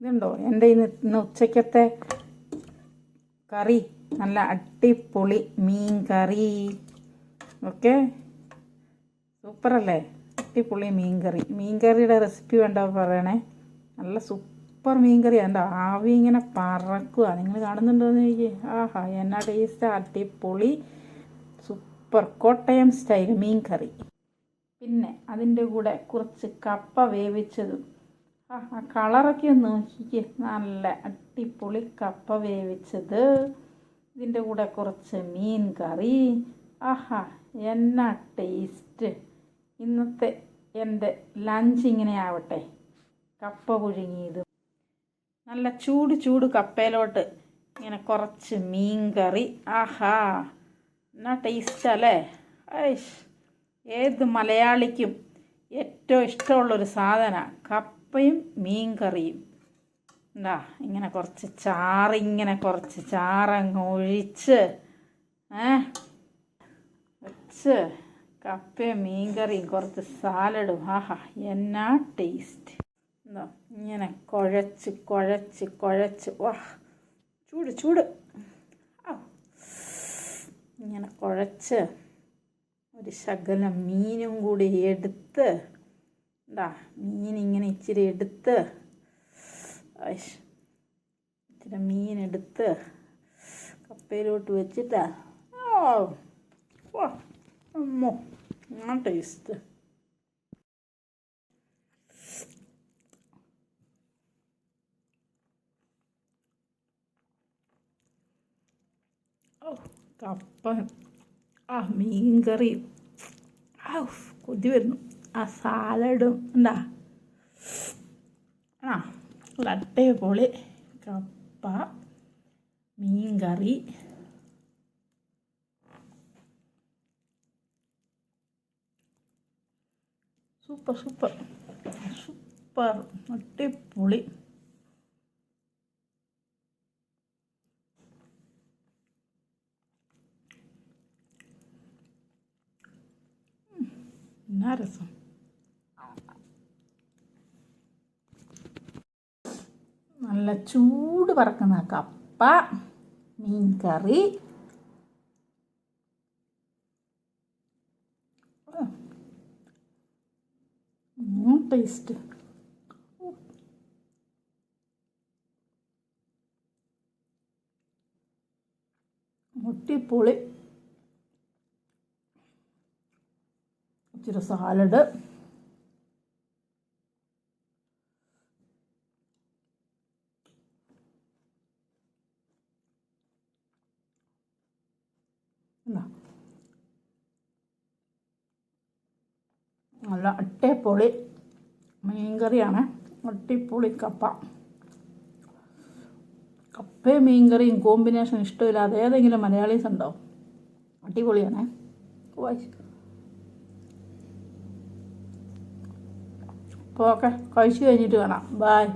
ഇതുണ്ടോ? എന്റെ ഇന്ന് ഇന്ന് ഉച്ചയ്ക്കത്തെ കറി. നല്ല അടിപൊളി മീൻ കറി. ഓക്കെ? സൂപ്പറല്ലേ? അടിപൊളി മീൻ കറി. മീൻ കറിയുടെ റെസിപ്പി വേണ്ട പറയണേ. നല്ല സൂപ്പർ മീൻ കറി. എന്റെ ആവി ഇങ്ങനെ പറക്കുക നിങ്ങൾ കാണുന്നുണ്ടോയെന്ന് ചോദിക്കുക ആഹാ എന്നാ ടേസ്റ്റ്? അടിപൊളി. സൂപ്പർ കോട്ടയം സ്റ്റൈൽ മീൻ കറി. പിന്നെ അതിന്റെ കൂടെ കുറച്ച് കപ്പ വേവിച്ചതും ആ കളറൊക്കെ ഒന്ന് നോക്കിക്കേ. നല്ല അടിപൊളി കപ്പ വേവിച്ചത്. ഇതിന്റെ കൂടെ കുറച്ച് മീൻ കറി. ആഹാ എന്നാ ടേസ്റ്റ്. ഇന്നത്തെ എന്റെ ലഞ്ച് ഇങ്ങനെ ആവട്ടെ. കപ്പ പുഴുങ്ങിയത്. നല്ല ചൂട് ചൂട് കപ്പയിലോട്ട് ഇങ്ങനെ കുറച്ച് മീൻ കറി. ആഹാ എന്നാ ടേസ്റ്റ് അല്ലേ? ഏത് മലയാളിക്കും ഏറ്റവും ഇഷ്ടമുള്ളൊരു സാധനമാണ് കപ്പയും മീൻ കറിയും എന്താ ഇങ്ങനെ കുറച്ച് ചാറിങ്ങനെ കുറച്ച് ചാറങ്ങ് ഒഴിച്ച് ഏ വെച്ച് കപ്പയും മീൻ കറിയും കുറച്ച് സാലഡും. ആഹാ എന്നാ ടേസ്റ്റ്. എന്താ ഇങ്ങനെ കുഴച്ച് കുഴച്ച് കുഴച്ച്. വാ ചൂട് ചൂട്. ഇങ്ങനെ കുഴച്ച് ഒരു ശകലം മീനും കൂടി എടുത്ത് എന്താ മീൻ ഇങ്ങനെ ഇച്ചിരി എടുത്ത്. ഇച്ചിരി മീൻ എടുത്ത് കപ്പയിലോട്ട് വെച്ചിട്ടാ ഓ ഓ അമ്മോ ആ ടേസ്റ്റ് കപ്പ ആ മീൻ കറി ആ കൊതി വരുന്നു ആ സാലഡും എന്താ? ആ ഒരു അടിപൊളി കപ്പ മീൻകറി. Super super. സൂപ്പർ അടിപൊളി. എന്നാ രസം. നല്ല ചൂട് പറക്കുന്ന കപ്പ മീൻകറി. ടേസ്റ്റ് മുട്ടിപ്പൊളി ഇച്ചിരി സാലഡ് എന്നാ നല്ല അട്ടിപ്പൊളി മീൻകറിയാണ്. അട്ടിപ്പൊളി കപ്പ. കപ്പയും മീൻകറിയും കോമ്പിനേഷൻ ഇഷ്ടമില്ലാതെ ഏതെങ്കിലും മലയാളീസ് ഉണ്ടോ? അടിപൊളിയാണേ. അപ്പോൾ ഓക്കെ കഴിച്ചു കഴിഞ്ഞിട്ട് കാണാം. ബായ്